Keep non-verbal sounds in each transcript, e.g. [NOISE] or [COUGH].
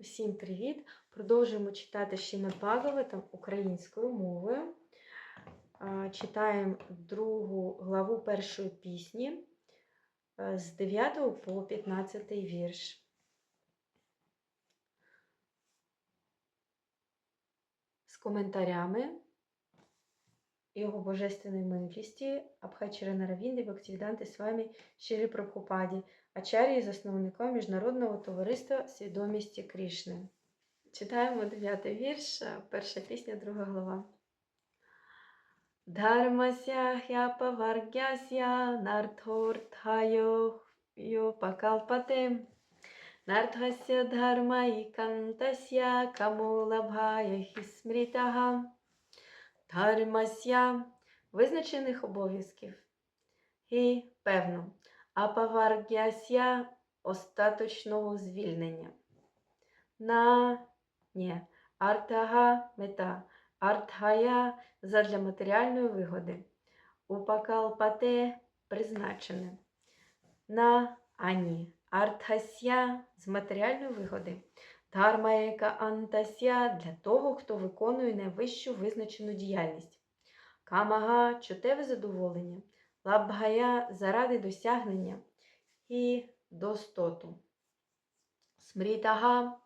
Всім привіт! Продовжуємо читати Шімад Бхагаватам українською мовою. Читаємо другу главу першої пісні е, з 9 по 15 вірш. З коментарями його божественної милості Абхачарана Равінди Бхактивіданти з вами Шірі Прабхупаді, Ачарі засновником Міжнародного товариства свідомості Крішни. Читаємо дев'ятий вірш, перша пісня, друга глава. Дharmasya хяпаваргясya нартхортхайо йопакалпате нартхася дхарма ікантасya камулабхая хісмрітага Дхармасya визначених обов'язків. І, певно, апаваргясya остаточного звільнення. На ні, артага мета, артхая задля матеріальної вигоди. Упакалпате призначене. На ані, артхася з матеріальної вигоди. Дharmaека антася для того, хто виконує найвищу визначену діяльність. Камага чутеве задоволення, лабгая заради досягнення і достоту. Смрітага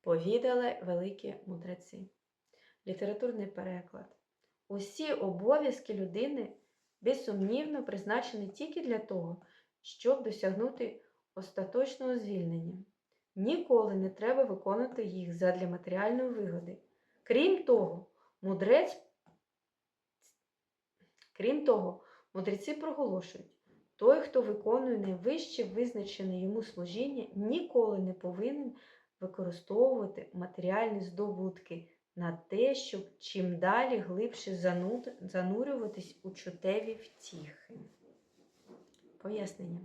повідали великі мудреці. Літературний переклад. Усі обов'язки людини безсумнівно призначені тільки для того, щоб досягнути остаточного звільнення. Ніколи не треба виконувати їх задля матеріальної вигоди. Крім того, мудрець, крім того, мудреці проголошують, той, хто виконує найвище визначене йому служіння, ніколи не повинен використовувати матеріальні здобутки на те, щоб чим далі глибше занурюватись у чутеві втіхи. Пояснення.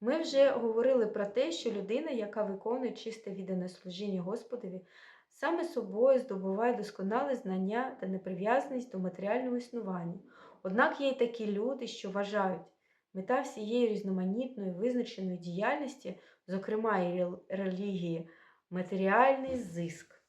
Ми вже говорили про те, що людина, яка виконує чисте віддане служіння Господові, саме собою здобуває досконале знання та неприв'язаність до матеріального існування. Однак є й такі люди, що вважають, мета всієї різноманітної визначеної діяльності, зокрема і релігії, матеріальний зиск.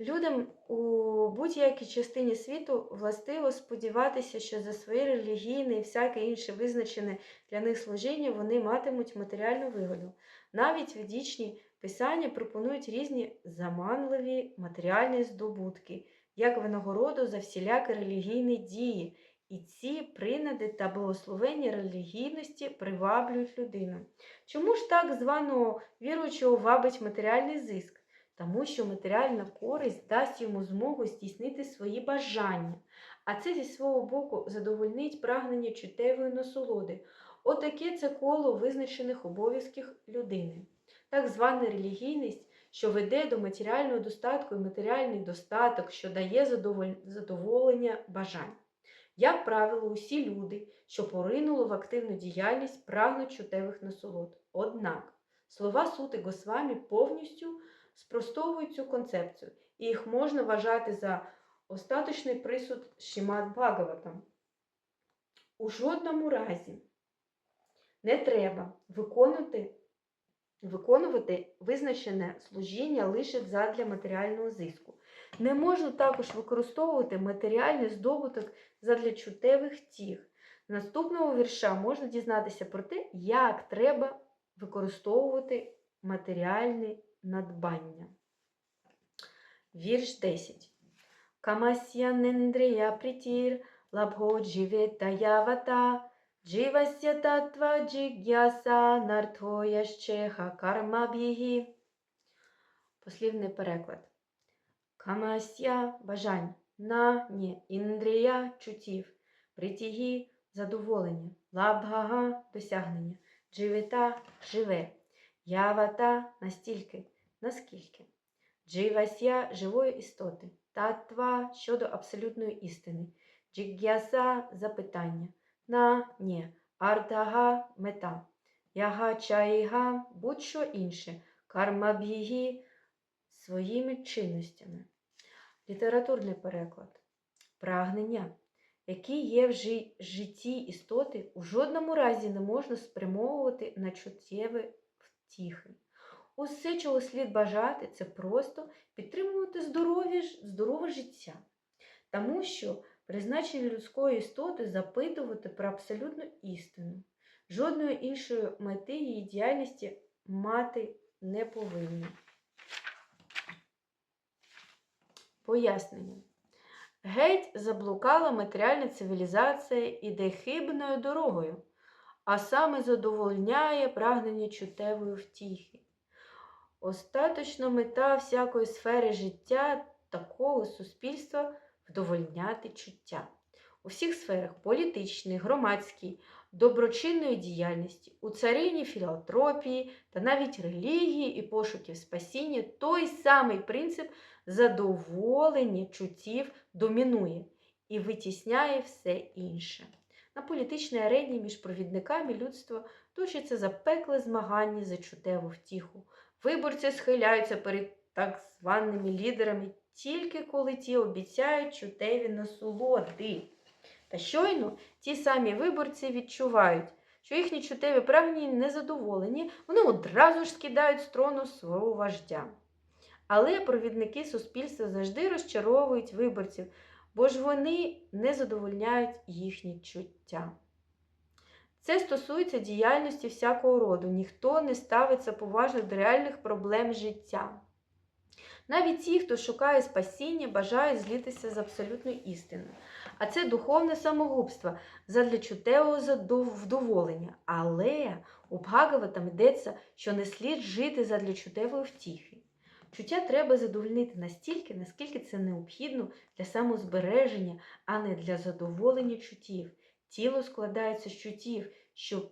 Людям у будь-якій частині світу властиво сподіватися, що за своє релігійне і всяке інше визначене для них служіння вони матимуть матеріальну вигоду. Навіть ведічні писання пропонують різні заманливі матеріальні здобутки, як винагороду за всілякі релігійні дії, і ці принади та благословення релігійності приваблюють людину. Чому ж так званого віруючого вабить матеріальний зиск? тому що матеріальна користь дасть йому змогу здійснити свої бажання, а це зі свого боку задовольнить прагнення чуттєвої насолоди. Отаке це коло визначених обов'язків людини. Так звана релігійність, що веде до матеріального достатку і матеріальний достаток, що дає задоволення бажань. Як правило, усі люди, що поринули в активну діяльність, прагнуть чутевих насолод. Однак слова сути Госвамі повністю спростовують цю концепцію, і їх можна вважати за остаточний присуд Шімат Бхагаватам. У жодному разі не треба виконувати виконувати визначене служіння лише задля матеріального зиску. Не можна також використовувати матеріальний здобуток задля чутевих тіх. З наступного вірша можна дізнатися про те, як треба використовувати матеріальний надбання. Вірш 10. Камасya нендрія притір лабго дживета явата дживася татва джигяса нартхоя щеха кармаб'їгі. Послівний переклад. Камасya бажань на ні. Індрія чуттів, притігі задоволення, лабгага досягнення, дживета живе, явата настільки, наскільки. Дживасya живої істоти, татва щодо абсолютної істини, джиг'яса запитання, на ні, артага мета, яга чайга будь-що інше, кармаб'їгі своїми чинностями. Літературний переклад. Прагнення, які є в житті істоти, у жодному разі не можна спрямовувати на чуттєві втіхи. Усе, чого слід бажати, це просто підтримувати здоров'я, здорове життя. Тому що призначення людської істоти запитувати про абсолютну істину. Жодної іншої мети її діяльності мати не повинні. Пояснення. Геть заблукала матеріальна цивілізація іде хибною дорогою, а саме задовольняє прагнення чутевої втіхи. Остаточна мета всякої сфери життя такого суспільства вдовольняти чуття. У всіх сферах політичній, громадській, доброчинної діяльності, у царині філантропії та навіть релігії і пошуків спасіння той самий принцип задоволення чуттів домінує і витісняє все інше. На політичній арені між провідниками людства точиться запекле змагання за чутеву втіху. Виборці схиляються перед так званими лідерами тільки коли ті обіцяють чутеві насолоди. Та щойно ті самі виборці відчувають, що їхні чутеві прагнення незадоволені, вони одразу ж скидають з трону свого вождя. Але провідники суспільства завжди розчаровують виборців, бо ж вони не задовольняють їхні чуття. Це стосується діяльності всякого роду. Ніхто не ставиться поважно до реальних проблем життя. Навіть ті, хто шукає спасіння, бажають злітися з абсолютною істиною. А це духовне самогубство задля чутевого вдоволення. Але у Бхагаватам йдеться, що не слід жити задля чутевої втіхи. Чуття треба задовольнити настільки, наскільки це необхідно для самозбереження, а не для задоволення чуттів. Тіло складається з чуттів, що,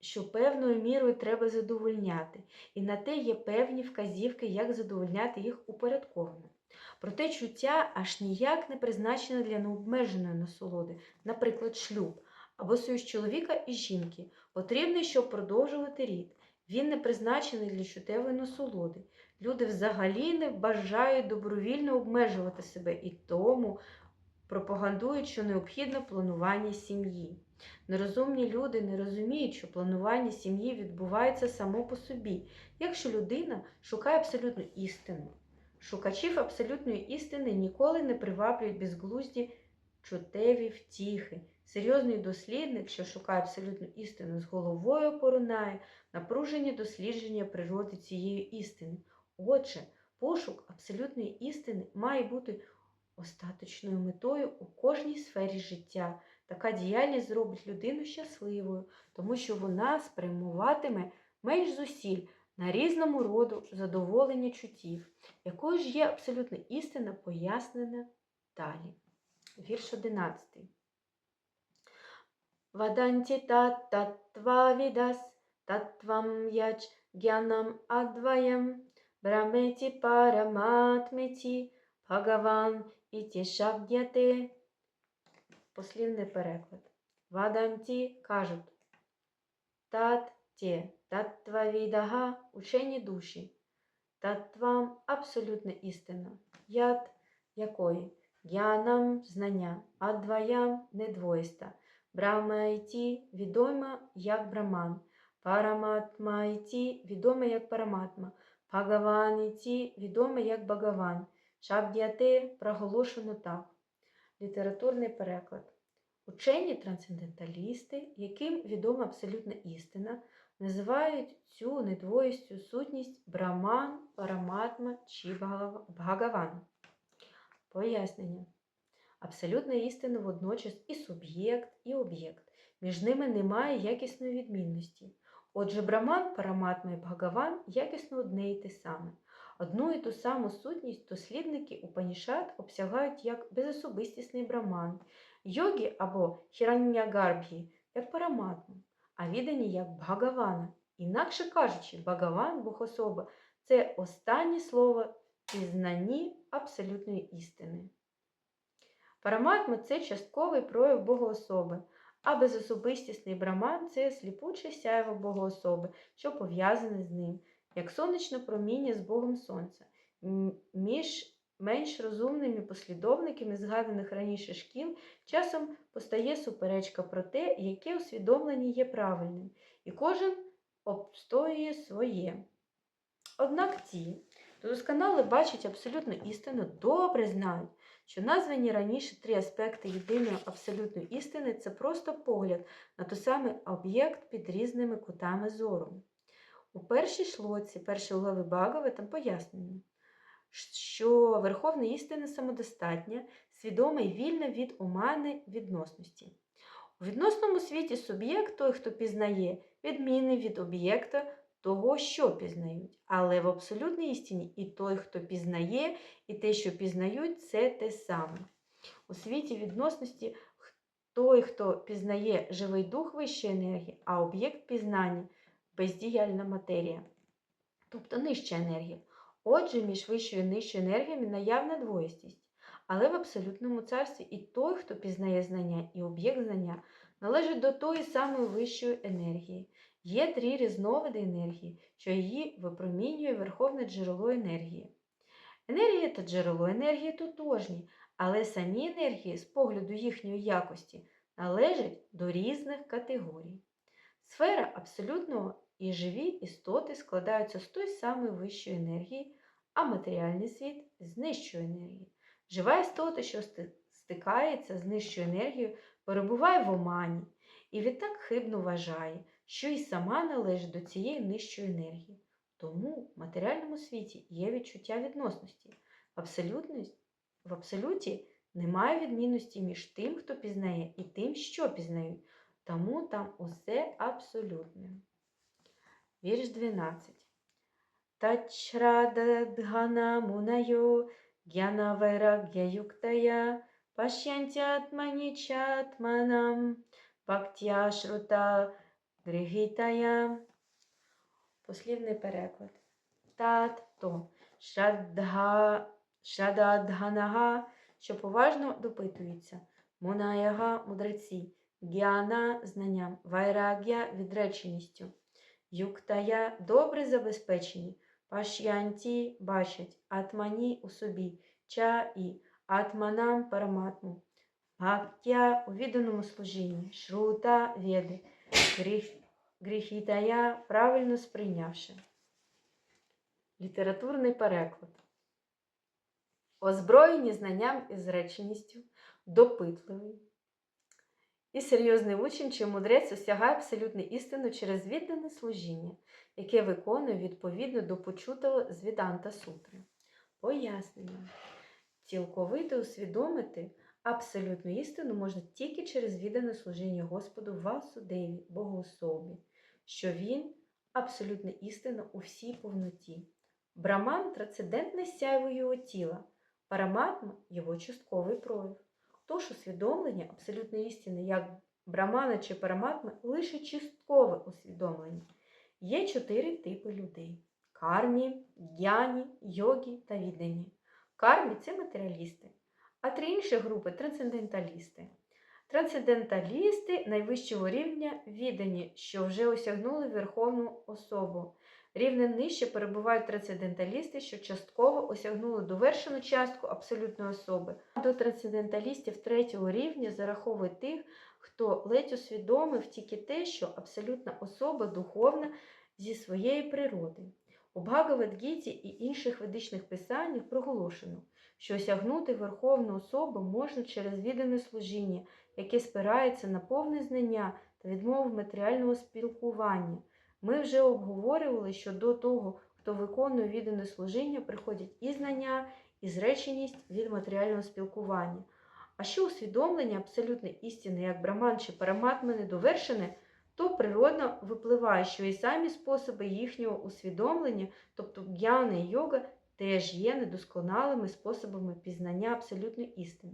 що певною мірою треба задовольняти, і на те є певні вказівки, як задовольняти їх упорядковано. Проте чуття аж ніяк не призначене для необмеженої насолоди, наприклад, шлюб або союз чоловіка і жінки, потрібний, щоб продовжувати рід. Він не призначений для чутевої насолоди. Люди взагалі не бажають добровільно обмежувати себе і тому пропагандують, що необхідно планування сім'ї. Нерозумні люди не розуміють, що планування сім'ї відбувається само по собі, якщо людина шукає абсолютну істину. Шукачів абсолютної істини ніколи не приваблюють безглузді чутеві втіхи. Серйозний дослідник, що шукає абсолютну істину, з головою порунає напружені дослідження природи цієї істини. Отже, пошук абсолютної істини має бути остаточною метою у кожній сфері життя. Така діяльність зробить людину щасливою, тому що вона спрямуватиме менш зусиль на різному роду задоволення чуттів, якою ж є абсолютна істина, пояснена далі. Вірш 11. Ваданті тат таттва відас, таттвам яч гянам адваям, браметі параматметі, Бхагаван іті шабдяте. Послівний переклад. Ваданті кажуть. Тат те, таттвавідага учені душі. Таттвам абсолютна істина. Яд якої? Гянам знання, адваям недвоїста. Брахма іті відома як браман. Параматма іті відома як параматма. Бхагаван іті відома як Багаван. Шабдяте проголошено так. Літературний переклад. Учені трансценденталісти, яким відома абсолютна істина, називають цю недвоїстю сутність Браман, Параматма чи Бхагава- Бхагаван. Пояснення. Абсолютна істина водночас і суб'єкт, і об'єкт. Між ними немає якісної відмінності. Отже, Браман, Параматма і Бхагаван якісно одне і те саме. Одну і ту саму сутність дослідники Упанішат обсягають як безособистісний браман, йогі або хіраннягарбхі як параматму, а віддані як Бхагавана. Інакше кажучи, Бхагаван, Богособа – це останнє слово і знанні абсолютної істини. Параматма це частковий прояв Богоособи, а безособистісний браман це сліпуче сяйво Богоособи, що пов'язане з ним, як сонячне проміння з Богом Сонця. Між менш розумними послідовниками згаданих раніше шкіл часом постає суперечка про те, яке усвідомлення є правильним, і кожен обстоює своє. Однак ті, хто досконало бачить абсолютну істину, добре знають, що названі раніше три аспекти єдиної абсолютної істини це просто погляд на той самий об'єкт під різними кутами зору. У першій шлоці, першої глави Багави, там пояснено, що верховна істина самодостатня, свідома і вільна від омани відносності. У відносному світі суб'єкт той, хто пізнає, відмінний від об'єкта того, що пізнають. Але в абсолютній істині і той, хто пізнає, і те, що пізнають, це те саме. У світі відносності той, хто пізнає живий дух вищої енергії, а об'єкт пізнання бездіяльна матерія, тобто нижча енергія. Отже, між вищою і нижчою енергіями наявна двоїстість. Але в абсолютному царстві і той, хто пізнає знання, і об'єкт знання, належить до тої самої вищої енергії. Є три різновиди енергії, що її випромінює верховне джерело енергії. Енергія та джерело енергії тотожні, але самі енергії з погляду їхньої якості належать до різних категорій. Сфера абсолютного і живі істоти складаються з той самої вищої енергії, а матеріальний світ з нижчої енергії. Жива істота, що стикається з нижчою енергією, перебуває в омані і відтак хибно вважає, що і сама належить до цієї нижчої енергії. Тому в матеріальному світі є відчуття відносності. В, в абсолюті немає відмінності між тим, хто пізнає, і тим, що пізнають. Тому там усе абсолютне. Вірш 12. Тачрададгана мунайо гьянавайрагya юктая пашянтятманічатманам бхактя шрута григітая. Послівний переклад. Тат то шрадга, шрададганага, що поважно допитуються. Мунаяга мудреці. Гіана знанням, вайрагя відреченістю, юктая добре забезпечені, паш'янті бачать, атмані у собі, ча і атманам параматму, бхактя у відданому служінні, шрута веди, гріх, гріхітая правильно сприйнявши. Літературний переклад. Озброєні знанням і зреченістю, допитливий. І серйозний учень чи мудрець осягає абсолютну істину через віддане служіння, яке виконує відповідно до почутого з Віданта Сутри. Пояснення. Цілковито усвідомити абсолютну істину можна тільки через віддане служіння Господу Васудеві, Богоособі, що Він абсолютна істина у всій повноті. Браман трансцендентне сяйво його тіла, параматма його частковий прояв. Тож усвідомлення абсолютної істини, як брамана чи параматми, лише часткове усвідомлення. Є чотири типи людей: кармі, гьяні, йогі та віддані. Кармі це матеріалісти, а три інші групи трансценденталісти. Трансценденталісти найвищого рівня віддані, що вже осягнули верховну особу. Рівнем нижче перебувають трансценденталісти, що частково осягнули довершену частку абсолютної особи. До трансценденталістів третього рівня зараховують тих, хто ледь усвідомив тільки те, що абсолютна особа духовна зі своєї природи. У Бхагавадгіті і інших ведичних писаннях проголошено, що осягнути верховну особу можна через віддане служіння, яке спирається на повне знання та відмову матеріального спілкування. Ми вже обговорювали, що до того, хто виконує віддане служіння, приходять і знання, і зреченість від матеріального спілкування. А що усвідомлення абсолютної істини, як браман чи параматма недовершене, то природно випливає, що і самі способи їхнього усвідомлення, тобто гьяна і йога, теж є недосконалими способами пізнання абсолютної істини.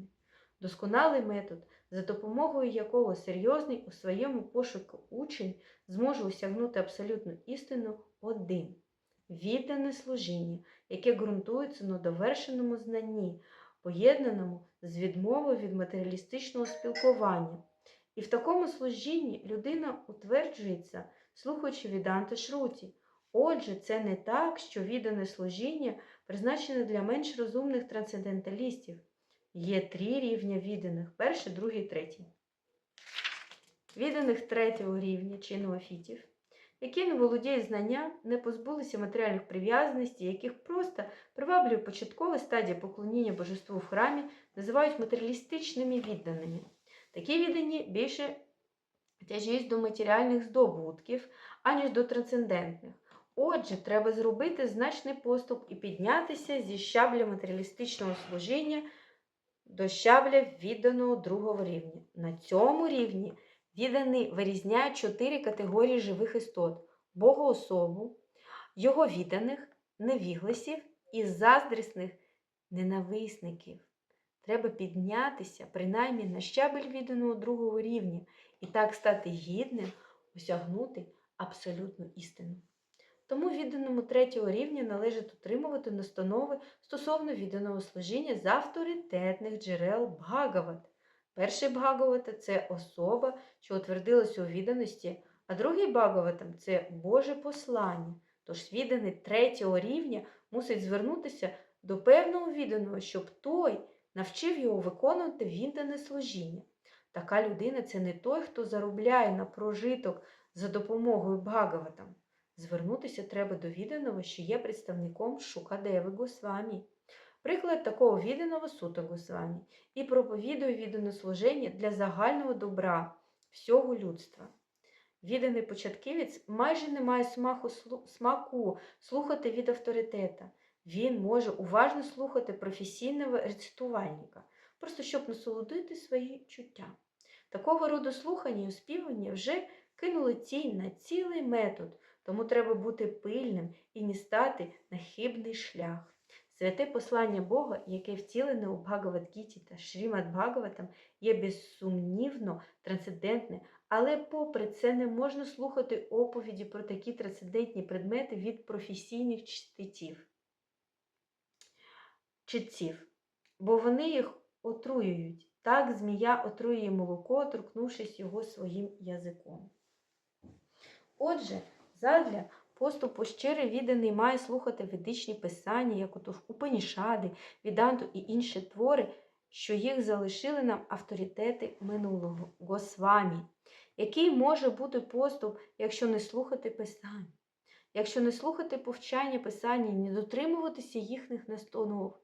Досконалий метод, за допомогою якого серйозний у своєму пошуку учень зможе осягнути абсолютну істину один віддане служіння, яке ґрунтується на довершеному знанні, поєднаному з відмовою від матеріалістичного спілкування. І в такому служінні людина утверджується, слухаючи віданти Шруті. Отже, це не так, що віддане служіння призначене для менш розумних трансценденталістів. Є три рівня відданих перший, другий, третій. Відданих третього рівня чи неофітів які не володіють знання, не позбулися матеріальних прив'язаностей, яких просто приваблює початкова стадія поклоніння божеству в храмі, називають матеріалістичними відданими. Такі віддані більше тяжіють до матеріальних здобутків, аніж до трансцендентних. Отже, треба зробити значний поступ і піднятися зі щабля матеріалістичного служіння до щабля відданого другого рівня. На цьому рівні відданий вирізняє чотири категорії живих істот: богоособу, його відданих, невігласів і заздрісних ненависників. Треба піднятися принаймні на щабель відданого другого рівня і так стати гідним осягнути абсолютну істину. Тому відданому третього рівня належить отримувати настанови стосовно відданого служіння з авторитетних джерел Бхагават. Перший Бхагавата – це особа, що утвердилася у відданості, а другий Бхагаватам – це Боже послання. Тож відданий третього рівня мусить звернутися до певного відданого, щоб той навчив його виконувати віддане служіння. Така людина це не той, хто заробляє на прожиток за допомогою Бхагаватам. Звернутися треба до відданого, що є представником Шукадеви Госвамі. Приклад такого відданого сута Госвамі і проповідує віддане служення для загального добра всього людства. Відданий початківець майже не має смаку, смаку слухати від авторитета. Він може уважно слухати професійного рецитувальника, просто щоб насолодити свої чуття. Такого роду слухання і оспівання вже кинули тінь на цілий метод, тому треба бути пильним і не стати на хибний шлях. Святе послання Бога, яке втілене у Бхагавадгіті та Шрімад Бхагаватам, є безсумнівно трансцендентне, але попри це не можна слухати оповіді про такі трансцендентні предмети від професійних чтеців, читців, бо вони їх отруюють. Так змія отруює молоко, торкнувшись його своїм язиком. Отже, задля поступу щирий відданий має слухати ведичні писання, як ото Упанішади, Віданту і інші твори, що їх залишили нам авторитети минулого Госвамі. Який може бути поступ, якщо не слухати писань? Якщо не слухати повчання писання не дотримуватися їхніх настанов,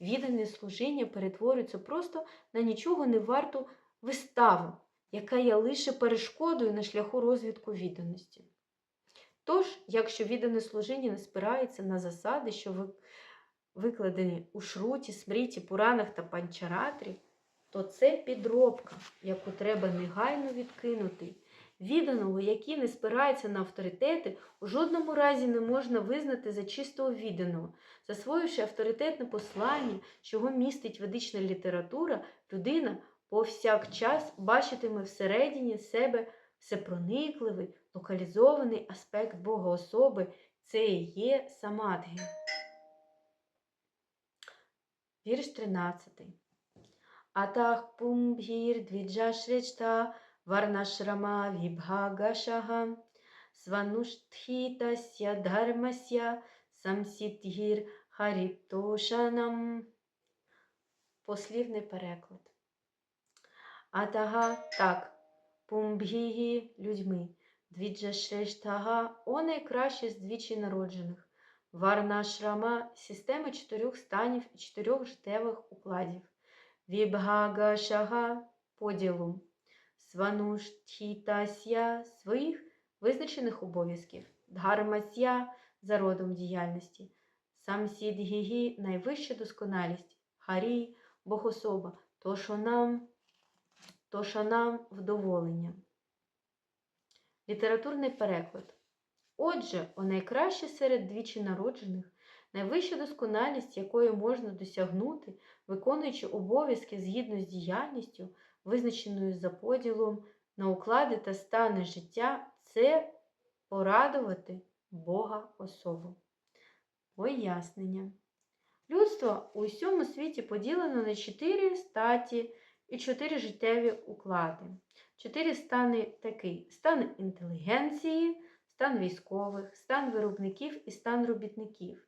віддане служіння перетворюється просто на нічого не варту виставу, яка є лише перешкодою на шляху розвитку відданості. Тож, якщо віддане служіння не спирається на засади, що викладені у шруті, смріті, пуранах та панчаратрі, то це підробка, яку треба негайно відкинути. Відданого, який не спирається на авторитети, у жодному разі не можна визнати за чистого відданого. Засвоївши авторитетне послання, чого містить ведична література, людина повсякчас бачитиме всередині себе всепроникливий, локалізований аспект Бога особи це і є самадги. Вірш 13. Атах пумбгір двіджашречта варнашрама вібхагашага свануштхітася дharmasya самсідгір харітошанам. Послівний переклад. Атага так, пумбгігі людьми. Двіджашрештага о найкраще з двічі народжених. Варнашрама система чотирьох станів і чотирьох життєвих укладів. Вібгагашага поділу. Свануштхітасya своїх визначених обов'язків. Дхармасya за родом діяльності. Самсідгігі найвища досконалість. Харі богособа. Тошонам, тошанам вдоволення. Літературний переклад. Отже, о найкраще серед двічі народжених, найвища досконалість, якої можна досягнути, виконуючи обов'язки згідно з діяльністю, визначеною за поділом на уклади та стани життя, це порадувати Бога особу. Пояснення. Людство у всьому світі поділено на чотири статі і чотири життєві уклади. Чотири стани такі: стан інтелігенції, стан військових, стан виробників і стан робітників.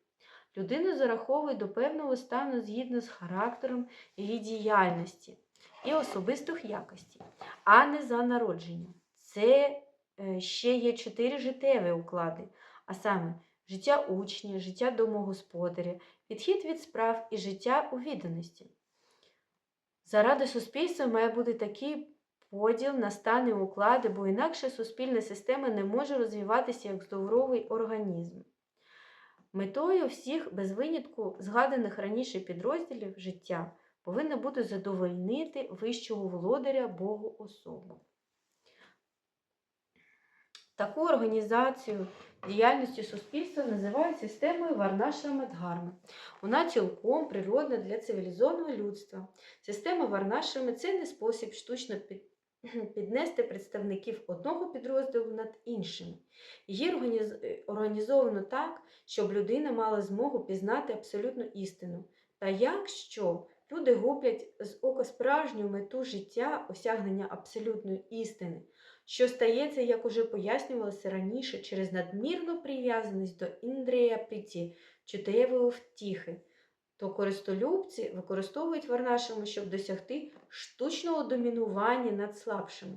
Людину зараховують до певного стану згідно з характером її діяльності і особистих якостей, а не за народженням. Це е, ще є чотири життєві уклади, а саме життя учня, життя домогосподаря, відхід від справ і життя у відданості. Заради суспільства має бути такий поділ на стани уклади, бо інакше суспільна система не може розвиватися як здоровий організм. Метою всіх без винятку згаданих раніше підрозділів життя повинна бути задовольнити вищого володаря Богу особу. Таку організацію діяльності суспільства називають системою Варнаша Дгарми. Вона цілком природна для цивілізованого людства. Система Варнашами це не спосіб штучно [CLEARS THROAT] піднести представників одного підрозділу над іншими. Її організовано так, щоб людина мала змогу пізнати абсолютну істину. Та якщо люди гублять з ока справжню мету життя осягнення абсолютної істини, що стається, як уже пояснювалося раніше, через надмірну прив'язаність до індрія піті, чуттєвої втіхи, то користолюбці використовують варнашами, щоб досягти штучного домінування над слабшими.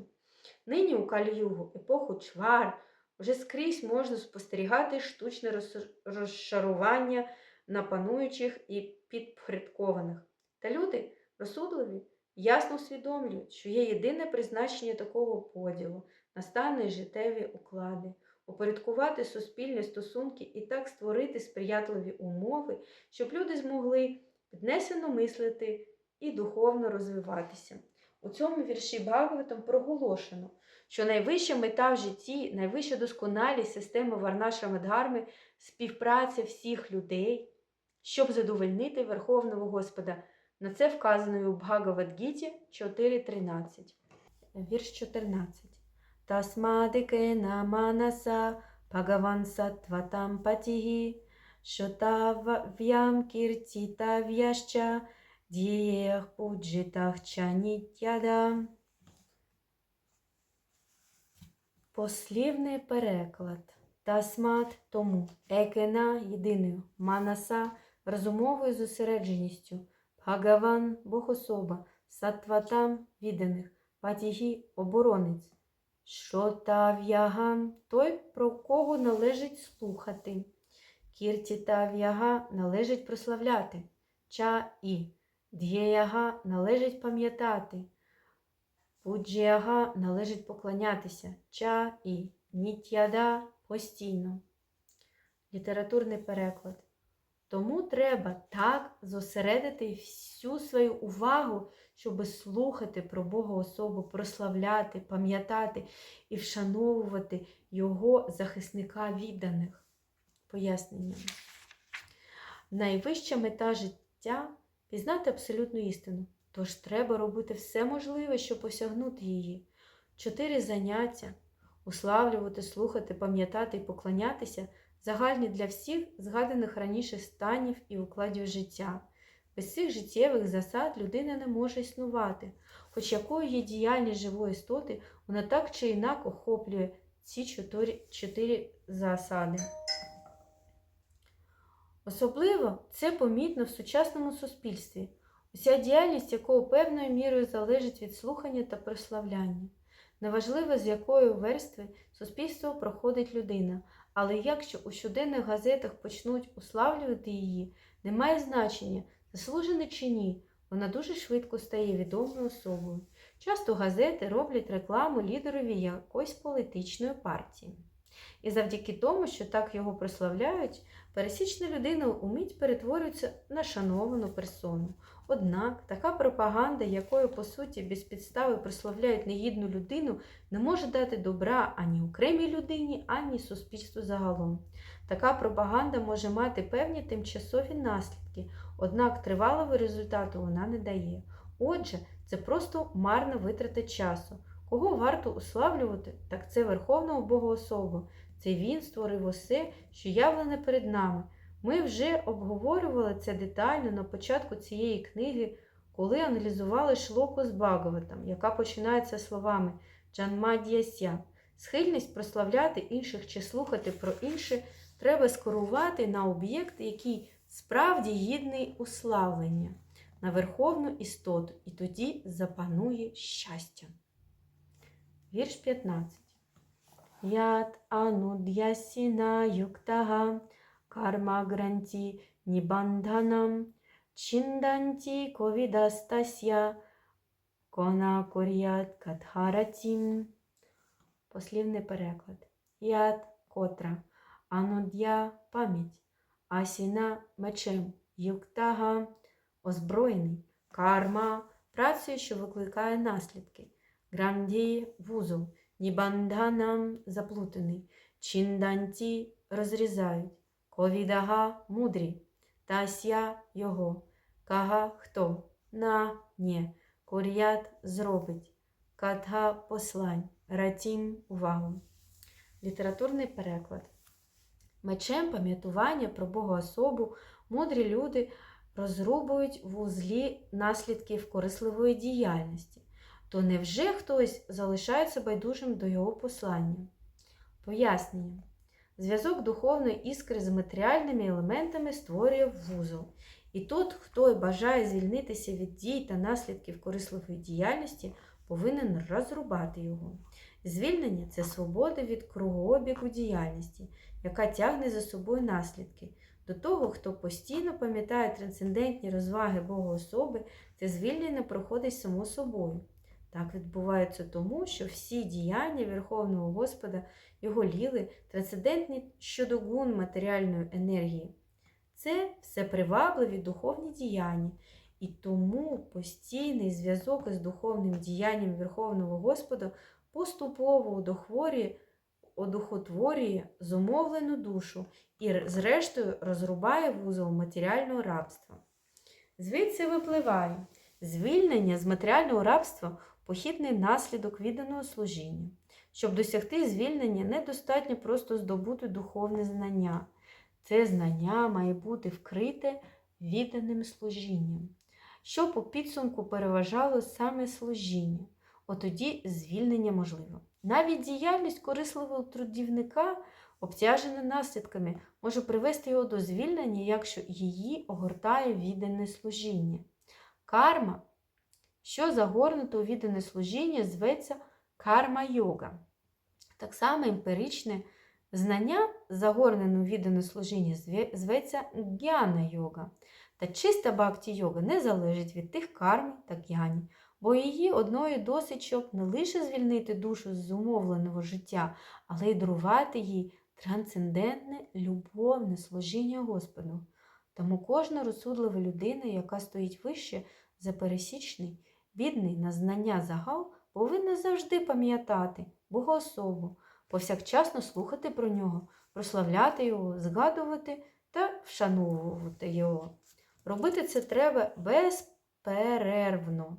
Нині у Каліюгу, епоху чвар, вже скрізь можна спостерігати штучне розшарування на пануючих і підпорядкованих. Та люди розсудливі ясно усвідомлюють, що є єдине призначення такого поділу на стани і життєві уклади, упорядкувати суспільні стосунки і так створити сприятливі умови, щоб люди змогли піднесено мислити і духовно розвиватися. У цьому вірші Бхагаватам проголошено, що найвища мета в житті, найвища досконалість системи Варнаша Мадгарми – співпраця всіх людей, щоб задовольнити Верховного Господа. На це вказано у Бхагавадгіті 4.13. Вірш 14. Тасмадикена манаса Бхагаван саттватам патігі, Шотав'ям кіртітав'яща, дієх пуджитах чанітяда. Послівний переклад. Тасмат тому. Екена єдиною. Манаса розумовою зосередженістю. Бхагаван Богособа, Сатватам відданих, Патігі оборонець, Шотав'ягам той, про кого належить слухати. Кіртітав'яга належить прославляти, Ча і. Д'єяга належить пам'ятати, Пуджяга належить поклонятися, Ча і. Нітяда постійно. Літературний переклад. Тому треба так зосередити всю свою увагу, щоб слухати про Бога особу, прославляти, пам'ятати і вшановувати Його захисника відданих. Пояснення. Найвища мета життя пізнати абсолютну істину. Тож треба робити все можливе, щоб осягнути її. Чотири заняття уславлювати, слухати, пам'ятати і поклонятися загальні для всіх згаданих раніше станів і укладів життя. Без цих життєвих засад людина не може існувати, хоч якою є діяльність живої істоти, вона так чи інак охоплює ці чотири, чотири засади. Особливо це помітно в сучасному суспільстві, уся діяльність якого певною мірою залежить від слухання та прославляння. Неважливо, з якої верстви суспільство проходить людина, але якщо у щоденних газетах почнуть уславлювати її, немає значення, заслужена чи ні, вона дуже швидко стає відомою особою. Часто газети роблять рекламу лідерові якоїсь політичної партії. І завдяки тому, що так його прославляють, пересічна людина умить перетворюється на шановану персону. Однак така пропаганда, якою по суті без підстави прославляють негідну людину, не може дати добра ані окремій людині, ані суспільству загалом. Така пропаганда може мати певні тимчасові наслідки, однак тривалого результату вона не дає. Отже, це просто марна витрата часу. Кого варто уславлювати, так це Верховного Богоособу. Це він створив усе, що явлене перед нами. Ми вже обговорювали це детально на початку цієї книги, коли аналізували шлоку з Багаватом, яка починається словами Джанмад'яся. Схильність прославляти інших чи слухати про інше треба скерувати на об'єкт, який справді гідний уславлення, на верховну істоту, і тоді запанує щастя. Вірш 15. ят ануд'ясіна юктага гранті нібандханам чинданті ковідастася кона коріят катхаратім. Послівний переклад. Ят котра, ануд'я пам'ять, асіна мечем, юктага. Озброєний, карма. Працею, що викликає наслідки, гранді вузол, нібандhanam заплутаний, чинданті розрізають, ковідага мудрі, тася його, кага хто, на нє, коріят зробить, катга послань, ратім увагу. Літературний переклад. Мечем пам'ятування про Богоособу мудрі люди розрубують в узлі наслідків корисливої діяльності, то невже хтось залишається байдужим до його послання? Пояснення. Зв'язок духовної іскри з матеріальними елементами створює вузол. І тут, хто бажає звільнитися від дій та наслідків корисливої діяльності, повинен розрубати його. Звільнення це свобода від кругообігу діяльності, яка тягне за собою наслідки. До того, хто постійно пам'ятає трансцендентні розваги Богоособи, це звільнення проходить само собою. Так відбувається тому, що всі діяння Верховного Господа, його ліли, трансцендентні щодо гун матеріальної енергії. Це все привабливі духовні діяння, і тому постійний зв'язок із духовним діянням Верховного Господа поступово удохворює, одухотворює зумовлену душу і, зрештою, розрубає вузол матеріального рабства. Звідси випливає звільнення з матеріального рабства похідний наслідок відданого служіння. Щоб досягти звільнення, недостатньо просто здобути духовне знання. Це знання має бути вкрите відданим служінням, щоб у підсумку переважало саме служіння. Отоді звільнення можливо. Навіть діяльність корисливого трудівника, обтяжена наслідками, може привести його до звільнення, якщо її огортає віддане служіння. Карма, що загорнуто у віддане служіння, зветься карма-йога. Так само емпіричне знання, загорнене у віддане служіння, зветься гьяна-йога. Та чиста бхакті-йога не залежить від тих карми та гьяні, бо її одної досить, щоб не лише звільнити душу з зумовленого життя, але й дарувати їй трансцендентне любовне служіння Господу. Тому кожна розсудлива людина, яка стоїть вище за пересічний, бідний на знання загал, повинна завжди пам'ятати Богоособу, повсякчасно слухати про нього, прославляти його, згадувати та вшановувати його. Робити це треба безперервно.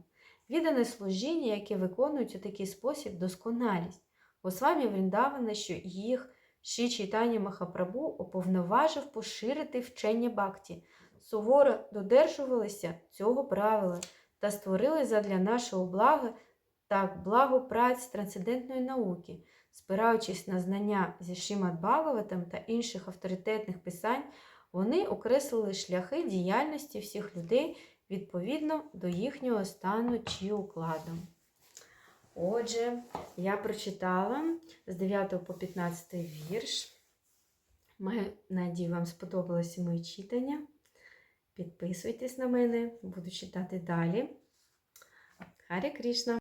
Віддане служіння, яке виконують у такий спосіб, досконалість. Госвамі Вріндавана, що їх Ші Чайтані Махапрабу оповноважив поширити вчення бхакті, суворо додержувалися цього правила та створили задля нашого блага так благо праць трансцендентної науки, спираючись на знання зі Шимат Бхагаватам та інших авторитетних писань, вони окреслили шляхи діяльності всіх людей відповідно до їхнього стану чи укладу. Отже, я прочитала з 9 по 15 вірш. Маю надію, вам сподобалося моє читання. Підписуйтесь на мене, буду читати далі. Харі Крішна!